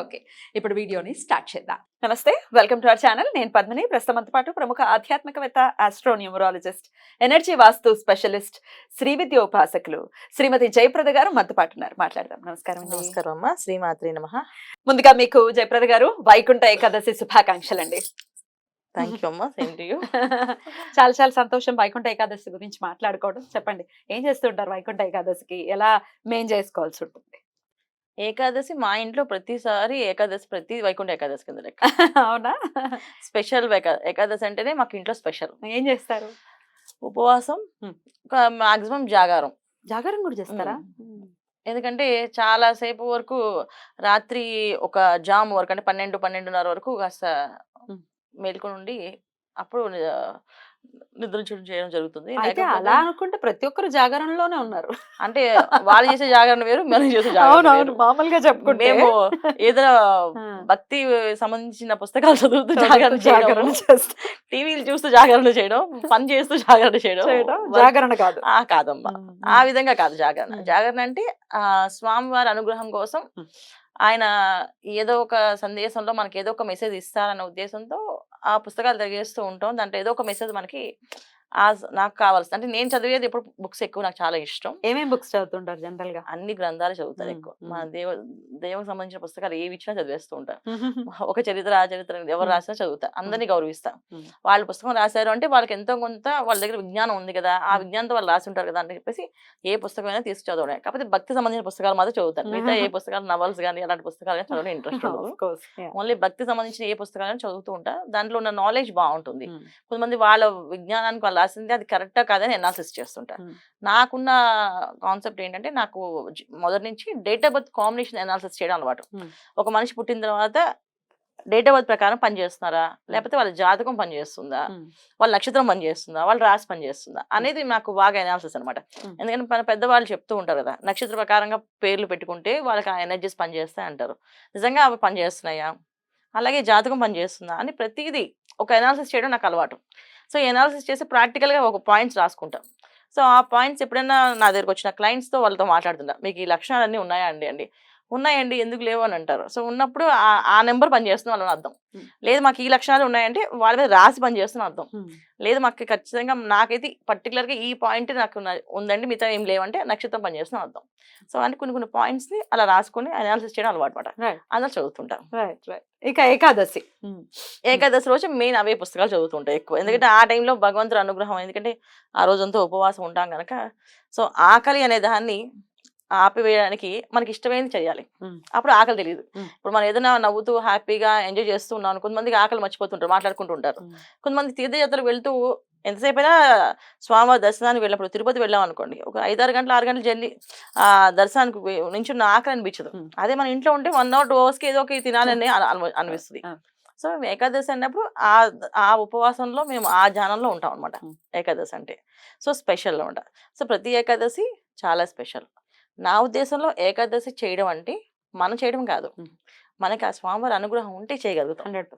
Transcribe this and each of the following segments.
Okay ఇప్పుడు వీడియోని start చేద్దాం. నమస్తే వెల్కమ్ టు అవర్ ఛానల్. నేను పద్మిని. ప్రస్తుతంతో పాటు ప్రముఖ ఆధ్యాత్మికవేత్త astronumerologist energy vastu specialist Shri విద్య ఉపాసకులు శ్రీమతి జయప్రద గారు మనతో పాటు ఉన్నారు. మాట్లాడదాం. నమస్కారం. నమస్కారం అమ్మా. శ్రీమాత్రి నమ. ముందుగా మీకు జయప్రద గారు వైకుంఠ ఏకాదశి శుభాకాంక్షలు అండి థ్యాంక్ యూ అమ్మా. సేమ్ టు యూ చాలా చాలా సంతోషం వైకుంఠ ఏకాదశి గురించి మాట్లాడుకోవడం. చెప్పండి ఏం చేస్తుంటారు వైకుంఠ ఏకాదశికి? ఎలా మేం చేసుకోవాల్సి ఉంటుంది? ఏకాదశి మా ఇంట్లో ప్రతిసారి ఏకాదశి ప్రతి వైకుంఠ ఏకాదశి కింద లెక్క. అవునా? స్పెషల్ ఏకాదశి అంటేనే మాకు ఇంట్లో స్పెషల్. ఏం చేస్తారు? ఉపవాసం. మాక్సిమం జాగారం. జాగరణ కూడా చేస్తారా? ఎందుకంటే చాలా సేపు వరకు రాత్రి ఒక జామ్ వరకు అంటే పన్నెండు పన్నెండున్నర వరకు కాస్త. మేల్కొని ఉండి అప్పుడు ఆ, నిద్ర చూడడం చేయడం జరుగుతుంది. అయితే అలా అనుకుంటే ప్రతి ఒక్కరు జాగరణలోనే ఉన్నారు. అంటే వాళ్ళు చేసే జాగరణ వేరు మనం చేసే జాగరణ. మామూలుగా చెప్పుకుంటే. మేము ఏదైనా. భక్తి సంబంధించిన పుస్తకాలు చదువుతూ జాగరణ జాగరణ చేస్తా- టీవీలు చూస్తూ జాగరణ చేయడం పని చేస్తూ జాగరణ చేయడం జాగరణ కాదు. ఆ కాదమ్మా. ఆ విధంగా కాదు జాగరణ. జాగరణ అంటే ఆ స్వామివారి అనుగ్రహం కోసం. ఆయన ఏదో ఒక సందేశంలో మనకి ఏదో ఒక మెసేజ్ ఇస్తారన్న ఉద్దేశంతో ఆ పుస్తకాలు తిరిగేస్తూ ఉంటాం. దాంట్లో ఏదో ఒక మెసేజ్ మనకి నాకు కావాల్సింది అంటే నేను చదివేది ఎప్పుడు బుక్స్ ఎక్కువ నాకు చాలా ఇష్టం ఏమేం బుక్స్ చదువుతుంటారు జనరల్గా అన్ని గ్రంథాలు చదువుతాను ఉమ్, ఎక్కువ. మన దేవ దేవునికి సంబంధించిన పుస్తకాలు ఏవి ఇచ్చినా చదివేస్తూ ఉంటాను ఒక చరిత్ర ఆ చరిత్ర ఎవరు. రాసినా చదువుతా అందరినీ గౌరవిస్తా. వాళ్ళు పుస్తకం రాశారు అంటే వాళ్ళకి ఎంతో కొంత వాళ్ళ దగ్గర విజ్ఞానం ఉంది కదా ఆ. విజ్ఞానంతో వాళ్ళు రాసి ఉంటారు కదా అని చెప్పేసి ఏ పుస్తకమైనా తీసుకు చదవడం కాకపోతే భక్తి సంబంధించిన పుస్తకాలు మాత్రం చదువుతాను మిగతా ఏ పుస్తకాలు నవల్స్ కానీ అలాంటి పుస్తకాలు కానీ చదవడం ఇంట్రెస్ట్. ఓన్లీ భక్తి సంబంధించిన ఏ పుస్తకాలను చదువుతూ ఉంటా దాంట్లో ఉన్న నాలెడ్జ్ బాగుంటుంది. కొంతమంది వాళ్ళ విజ్ఞానానికి వాళ్ళు రాసింది అది కరెక్టా కాదని అనాలిసిస్ చేస్తుంటా. ఉమ్. నాకున్న కాన్సెప్ట్ ఏంటంటే నాకు మొదటి నుంచి date of birth combination analysis చేయడం అలవాటు. ఒక మనిషి పుట్టిన తర్వాత డేట్ ఆఫ్ బర్త్ ప్రకారం పనిచేస్తున్నారా లేకపోతే వాళ్ళ జాతకం పనిచేస్తుందా. వాళ్ళ నక్షత్రం పనిచేస్తుందా వాళ్ళ రాశి పనిచేస్తుందా అనేది నాకు బాగా అనాలిసిస్ అనమాట. ఎందుకంటే మన పెద్దవాళ్ళు చెప్తూ ఉంటారు కదా నక్షత్ర ప్రకారంగా పేర్లు పెట్టుకుంటే వాళ్ళకి ఆ ఎనర్జీస్ పనిచేస్తాయి అంటారు. నిజంగా అవి పనిచేస్తున్నాయా అలాగే జాతకం పనిచేస్తుందా అని ప్రతిదీ ఒక అనాలిసిస్ చేయడం నాకు అలవాటు. సో ఎనాలిసిస్ చేసి ప్రాక్టికల్గా ఒక పాయింట్స్ రాసుకుంటాం. సో ఆ పాయింట్స్ ఎప్పుడైనా నా దగ్గరకు వచ్చిన క్లయింట్స్తో వాళ్ళతో మాట్లాడుతుంటా. మీకు ఈ లక్షణాలన్నీ ఉన్నాయా అండి? అండి. ఉన్నాయండి ఎందుకు లేవు అని అంటారు. సో ఉన్నప్పుడు ఆ- ఆ నెంబర్ పనిచేస్తుంది వాళ్ళని అర్థం. లేదు మాకు ఈ లక్షణాలు ఉన్నాయంటే వాళ్ళ మీద రాసి పనిచేస్తున్న అర్థం. లేదు మాకు ఖచ్చితంగా నాకైతే పర్టికులర్గా ఈ పాయింట్ నాకు ఉందండి మిగతా ఏం లేవంటే నక్షత్రం పనిచేస్తున్న అర్థం. సో అంటే కొన్ని కొన్ని పాయింట్స్ని అలా రాసుకొని అనాలిసిస్ చేయడం అలవాటు అనమాట Right. అందులో చదువుతుంటాను రైట్ రైట్ ఇక ఏకాదశి. ఏకాదశి రోజు మెయిన్ అవే పుస్తకాలు చదువుతుంటాయి ఎక్కువ. ఎందుకంటే ఆ టైంలో భగవంతుడు అనుగ్రహం. ఎందుకంటే ఆ రోజంతా ఉపవాసం ఉంటాం కనుక సో ఆకలి అనే దాన్ని ఆపివేయడానికి మనకి ఇష్టమైనది చేయాలి. అప్పుడు ఆకలి తెలియదు. ఇప్పుడు మనం ఏదైనా నవ్వుతూ హ్యాపీగా ఎంజాయ్ చేస్తూ ఉన్నాం కొంతమందికి ఆకలి మర్చిపోతుంటారు మాట్లాడుకుంటూ ఉంటారు. కొంతమంది తీర్థయాత్రలు వెళ్తూ ఎంతసేపు అయినా స్వామివారి దర్శనానికి వెళ్ళినప్పుడు తిరుపతి వెళ్ళాం అనుకోండి ఒక ఐదారు గంటలు ఆరు గంటలు జర్నీ ఆ దర్శనానికి వె- నుంచి ఆకలి అనిపించదు. అదే మన ఇంట్లో ఉంటే వన్ అవర్ టూ అవర్స్కి ఏదో ఒకటి తినాలని అన- అను- అనిపిస్తుంది. సో మేము ఏకాదశి అన్నప్పుడు ఆ ఆ ఉపవాసంలో మేము ఆ ధ్యానంలో ఉంటాం అనమాట. ఏకాదశి అంటే సో స్పెషల్ అనమాట సో ప్రతి ఏకాదశి చాలా స్పెషల్ నా ఉద్దేశంలో ఏకాదశి చేయడం అంటే మనం చేయడం కాదు. మనకి ఆ స్వామివారి అనుగ్రహం ఉంటే చేయగలుగుతాం 100%.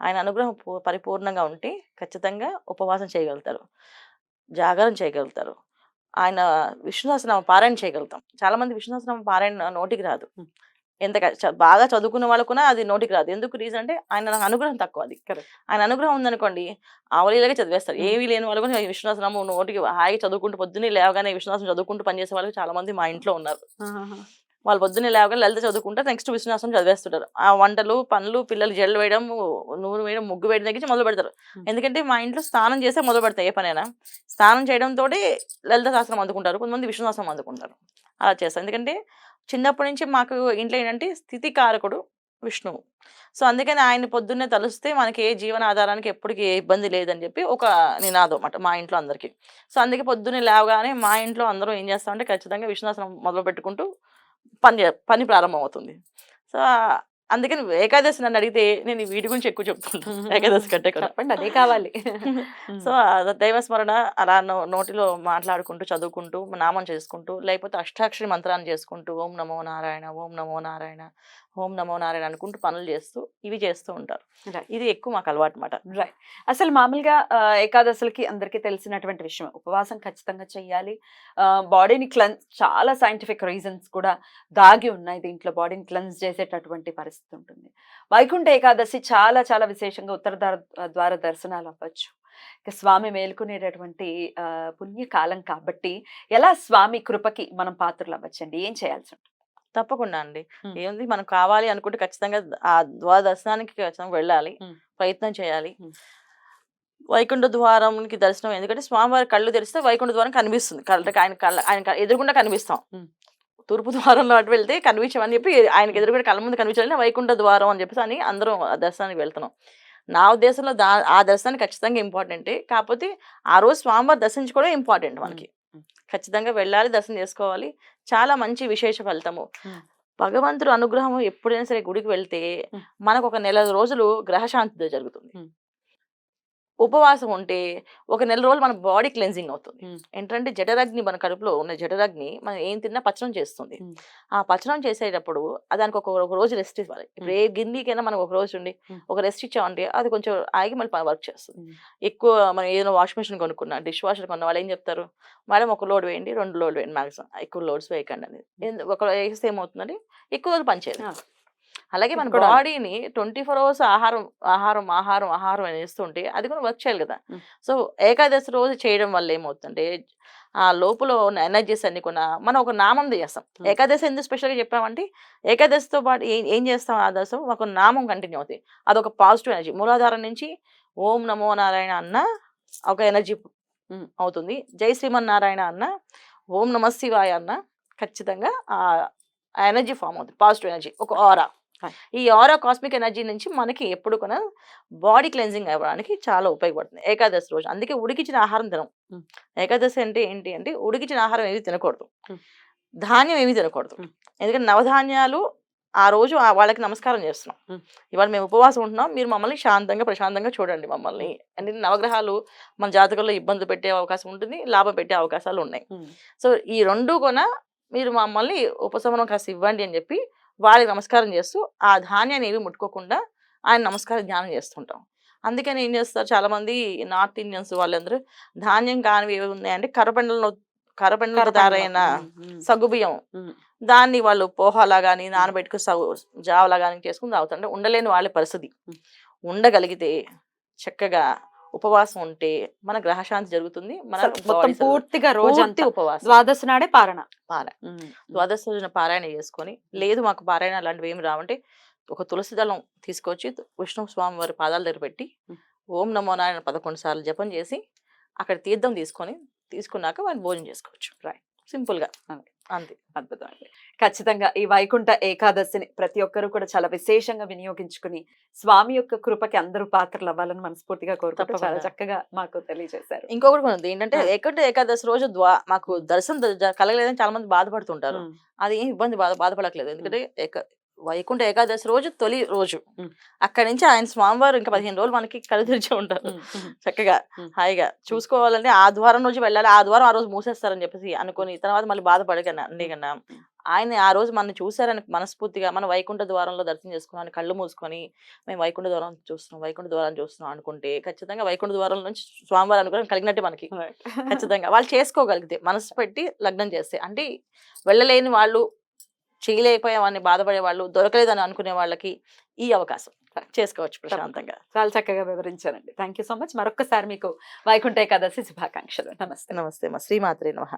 ఆయన అనుగ్రహం పరిపూర్ణంగా ఉంటే ఖచ్చితంగా ఉపవాసం చేయగలుగుతారు జాగరణ చేయగలుగుతారు ఆయన విష్ణుసహస్రనామం పారాయణ చేయగలుగుతాం చాలా మంది విష్ణుసహస్రనామం పారాయణ నోటికి రాదు. ఎంత బాగా చదువుకున్న వాళ్ళకున్నా అది నోటికి రాదు ఎందుకు రీజన్ అంటే ఆయన అనుగ్రహం తక్కువ అది. ఆయన అనుగ్రహం ఉందనుకోండి ఆవలీలాగా చదివేస్తారు. ఏమీ లేని వాళ్ళు కూడా నోటికి హాయిగా చదువుకుంటూ పొద్దున్నే లేవగానే విష్ణుసహస్రం చదువుకుంటూ పనిచేసే వాళ్ళు చాలా మంది మా ఇంట్లో ఉన్నారు. వాళ్ళు పొద్దున్నే లేవగానే లలిత చదువుకుంటారు నెక్స్ట్ విశ్వాసం చదివేస్తుంటారు. ఆ వంటలు పనులు పిల్లలు జల్లు వేయడం నూనె వేయడం ముగ్గు వేయడం దగ్గర మొదలు పెడతారు. ఎందుకంటే మా ఇంట్లో స్నానం చేసే మొదలు పెడతాయి ఏ పనైనా. స్నానం చేయడంతో లలిత శాస్త్రం అందుకుంటారు. కొంతమంది విష్ణు శాస్త్రం అందుకుంటారు. అలా చేస్తారు. ఎందుకంటే చిన్నప్పటి నుంచి మాకు ఇంట్లో ఏంటంటే స్థితికారకుడు విష్ణువు సో అందుకని ఆయన పొద్దున్నే తలుస్తే మనకి ఏ జీవన ఆధారానికి ఎప్పటికీ ఏ ఇబ్బంది లేదని చెప్పి ఒక నినాదం అన్నమాట మా ఇంట్లో అందరికీ. సో అందుకే పొద్దున్నే లేవగానే మా ఇంట్లో అందరూ ఏం చేస్తామంటే ఖచ్చితంగా విష్ణుశాసనం మొదలు పెట్టుకుంటూ పని పని ప్రారంభం అవుతుంది సో అందుకని ఏకాదశి నన్ను అడిగితే నేను వీటి గురించి ఎక్కువ చెప్తుంటాను ఏకాదశి కంటే చెప్పండి అదే కావాలి. సో దైవస్మరణ అలా నో- నోటిలో మాట్లాడుకుంటూ చదువుకుంటూ నామం చేసుకుంటూ లేకపోతే అష్టాక్షరి మంత్రాన్ని చేసుకుంటూ ఓం నమో నారాయణ ఓం నమో నారాయణ ఓం నమో నారాయణ అనుకుంటూ పనులు చేస్తూ ఇవి చేస్తూ ఉంటారు. ఇది ఎక్కువ మాకు అలవాటు మాట. రైట్. అసలు మామూలుగా ఏకాదశులకి అందరికీ తెలిసినటువంటి విషయం ఉపవాసం ఖచ్చితంగా చెయ్యాలి. బాడీని క్లెన్స్ చాలా సైంటిఫిక్ రీజన్స్ కూడా దాగి ఉన్నాయి దీంట్లో. బాడీని క్లెన్స్ చేసేటటువంటి పరిస్థితి ఉంటుంది. వైకుంఠ ఏకాదశి చాలా చాలా విశేషంగా ఉత్తర ద్వార దర్శనాలు అవ్వచ్చు. ఇక స్వామి మేలుకునేటటువంటి పుణ్యకాలం కాబట్టి ఎలా స్వామి కృపకి మనం పాత్రలు అవ్వచ్చండి? ఏం చేయాల్సి ఉంటుంది? తప్పకుండా అండి. ఏంది మనకు కావాలి అనుకుంటే ఖచ్చితంగా ఆ ద్వార దర్శనానికి ఖచ్చితంగా వెళ్ళాలి. ప్రయత్నం చేయాలి. వైకుంఠ ద్వారంకి దర్శనం ఎందుకంటే స్వామివారి కళ్ళు తెరిస్తే వైకుంఠ ద్వారం కనిపిస్తుంది కళ్ళకి ఆయన కళ్ళ ఆయన ఎదురుగుండా కనిపిస్తాం. తూర్పు ద్వారంలో అటు వెళ్తే కనిపించమని చెప్పి ఆయనకి ఎదురుగుండా కళ్ళ ముందు కనిపించాలని వైకుంఠ ద్వారం అని చెప్పేసి అని అందరం ఆ దర్శనానికి వెళ్తున్నాం నా ఉద్దేశంలో దా ఆ దర్శనానికి ఖచ్చితంగా ఇంపార్టెంటే కాకపోతే ఆ రోజు స్వామివారి దర్శించుకోవడం ఇంపార్టెంట్ మనకి. ఖచ్చితంగా వెళ్ళాలి దర్శనం చేసుకోవాలి చాలా మంచి విశేష ఫలితము. భగవంతుడు అనుగ్రహం ఎప్పుడైనా సరే గుడికి వెళ్తే. మనకు ఒక నెల రోజులు గ్రహశాంతి జరుగుతుంది. ఉపవాసం ఉంటే ఒక నెల రోజులు మన బాడీ క్లెన్జింగ్ అవుతుంది. ఏంటంటే జఠరాగ్ని మన కడుపులో ఉన్న జఠరాగ్ని మనం ఏం తిన్నా పచనం చేస్తుంది. ఆ పచనం చేసేటప్పుడు దానికి ఒక ఒక రోజు రెస్ట్ ఇవ్వాలి ఇప్పుడు ఏ గిన్నెకైనా మనకు ఒక రోజు ఉండి. ఒక రెస్ట్ ఇచ్చామంటే అది కొంచెం ఆగి మళ్ళీ వర్క్ చేస్తుంది. ఎక్కువ మనం ఏదైనా వాష్ మిషన్ కొనుక్కున్నా డిష్ వాషర్ కొన్న వాళ్ళు ఏం చెప్తారు మేడం ఒక లోడ్ వేయండి రెండు లోడ్ వేయండి మ్యాక్సిమం ఎక్కువ లోడ్స్ వేయకండి అనేది ఒక వేస్తే ఏమవుతుందంటే ఎక్కువ రోజులు పనిచేయదు Ah. అలాగే మన బాడీని ట్వంటీ ఫోర్ అవర్స్ ఆహారం ఆహారం ఆహారం ఆహారం అని వేస్తుంటే అది కూడా వర్క్ చేయాలి కదా. సో ఏకాదశి రోజు చేయడం వల్ల ఏమవుతుందంటే ఆ లోపల ఉన్న ఎనర్జీస్ అన్ని కూడా మనం ఒక నామం చేస్తాం. ఏకాదశి ఎందుకు స్పెషల్గా చెప్పామంటే ఏకాదశితో పాటు ఏం ఏం చేస్తాం ఆ దశ ఒక నామం కంటిన్యూ అవుతుంది అదొక పాజిటివ్ ఎనర్జీ మూలాధారం నుంచి ఓం నమో నారాయణ అన్న ఒక ఎనర్జీ. అవుతుంది జై శ్రీమన్నారాయణ అన్న ఓం నమ శివాయ అన్న ఖచ్చితంగా ఆ ఎనర్జీ ఫామ్ అవుతుంది పాజిటివ్ ఎనర్జీ ఒక ఆరా. ఈ ఆరా కాస్మిక్ ఎనర్జీ నుంచి మనకి ఎప్పుడు కూడా బాడీ క్లెన్జింగ్ అవ్వడానికి చాలా ఉపయోగపడుతుంది ఏకాదశి రోజు అందుకే ఉడికించిన ఆహారం తినం. ఏకాదశి అంటే ఏంటి అంటే ఉడికించిన ఆహారం ఏవి తినకూడదు. ధాన్యం ఏవి తినకూడదు. ఎందుకంటే నవధాన్యాలు ఆ రోజు ఆ వాళ్ళకి నమస్కారం చేస్తున్నాం. ఇవాళ మేము ఉపవాసం ఉంటున్నాం మీరు మమ్మల్ని శాంతంగా ప్రశాంతంగా చూడండి మమ్మల్ని అంటే నవగ్రహాలు మన జాతకంలో ఇబ్బందులు పెట్టే అవకాశం ఉంటుంది లాభం పెట్టే అవకాశాలు ఉన్నాయి. సో ఈ రెండు కూడా మీరు మమ్మల్ని ఉపశమనం కాస్త ఇవ్వండి అని చెప్పి వాళ్ళకి నమస్కారం చేస్తూ ఆ ధాన్యాన్ని ఏవి ముట్టుకోకుండా ఆయన నమస్కారం జ్ఞానం చేస్తుంటాం అందుకని ఏం చేస్తారు చాలా మంది నార్త్ ఇండియన్స్ వాళ్ళందరూ ధాన్యం కానివి ఏవి ఉన్నాయంటే కరపెండలను కరపెండలతో కరపండ్లు. తయారైన సగ్గుబియ్యం ఉమ్. దాన్ని వాళ్ళు పోహాలా కానీ నానబెట్టుకుని సగు జావలా కానీ చేసుకుని తాగుతుంటే ఉండలేని వాళ్ళ పరిస్థితి. ఉండగలిగితే చక్కగా ఉపవాసం ఉంటే మన గ్రహశాంతి జరుగుతుంది. మన పూర్తిగా పూర్తి రోజంతా ఉపవాసం. ద్వాదశి నాడే పారణ పార ఉమ్, ద్వాదశ రోజున పారాయణ చేసుకొని లేదు మాకు పారాయణ అలాంటివి ఏమి రావంటే ఒక తులసి దళం తీసుకొచ్చి విష్ణు స్వామి వారి పాదాల దగ్గర పెట్టి. ఓం నమో నారాయణ పదకొండు సార్లు జపం చేసి అక్కడ తీర్థం తీసుకొని తీసుకున్నాక వాడిని భోజనం చేసుకోవచ్చు. Right. సింపుల్గా అంతే. అద్భుతం అండి ఖచ్చితంగా ఈ వైకుంఠ ఏకాదశిని ప్రతి ఒక్కరూ కూడా చాలా విశేషంగా వినియోగించుకుని స్వామి యొక్క కృపకి అందరూ పాత్రలు అవ్వాలని మనస్ఫూర్తిగా కోరుకుంటూ చాలా. చక్కగా మాకు తెలియజేశారు ఇంకొకటి కూడా ఉంది ఏంటంటే. ఎక్కడ ఏకాదశి రోజు ద్వా మాకు దర్శనం కలగలేదని చాలా మంది బాధపడుతుంటారు అది ఏం ఇబ్బంది బాధ బాధపడట్లేదు ఎందుకంటే ఏక వైకుంఠ ఏకాదశి రోజు తొలి రోజు. అక్కడి నుంచి ఆయన స్వామివారు ఇంకా పదిహేను రోజులు మనకి కళ్ళు తెరిచి ఉంటారు. చక్కగా. హాయిగా చూసుకోవాలంటే ఆ ద్వారం నుంచి వెళ్ళాలి ఆ ద్వారం ఆ రోజు మూసేస్తారని చెప్పేసి అనుకొని తర్వాత మళ్ళీ బాధపడకన్నా అండి కన్నా. ఆయన ఆ రోజు మన చూసారని మనస్ఫూర్తిగా మన వైకుంఠ ద్వారంలో దర్శనం చేసుకున్నాను కళ్ళు మూసుకొని మేము వైకుంఠ ద్వారం చూస్తున్నాం వైకుంఠ ద్వారం చూస్తున్నాం అనుకుంటే ఖచ్చితంగా వైకుంఠ ద్వారం నుంచి స్వామివారి అనుగ్రహం కలిగినట్టే మనకి. ఖచ్చితంగా వాళ్ళు చేసుకోగలిగితే మనసు పెట్టి లగ్నం చేస్తే. అంటే వెళ్ళలేని వాళ్ళు చేయలేకపోయామని బాధపడే వాళ్ళు దొరకలేదని అనుకునే వాళ్ళకి ఈ అవకాశం. చేసుకోవచ్చు ప్రశాంతంగా. చాలా చక్కగా వివరించారండి. Thank you so much. మరొక్కసారి మీకు వైకుంఠ ఏకాదశి శుభాకాంక్షలు. నమస్తే. నమస్తే. మా శ్రీమాత్రే నమః.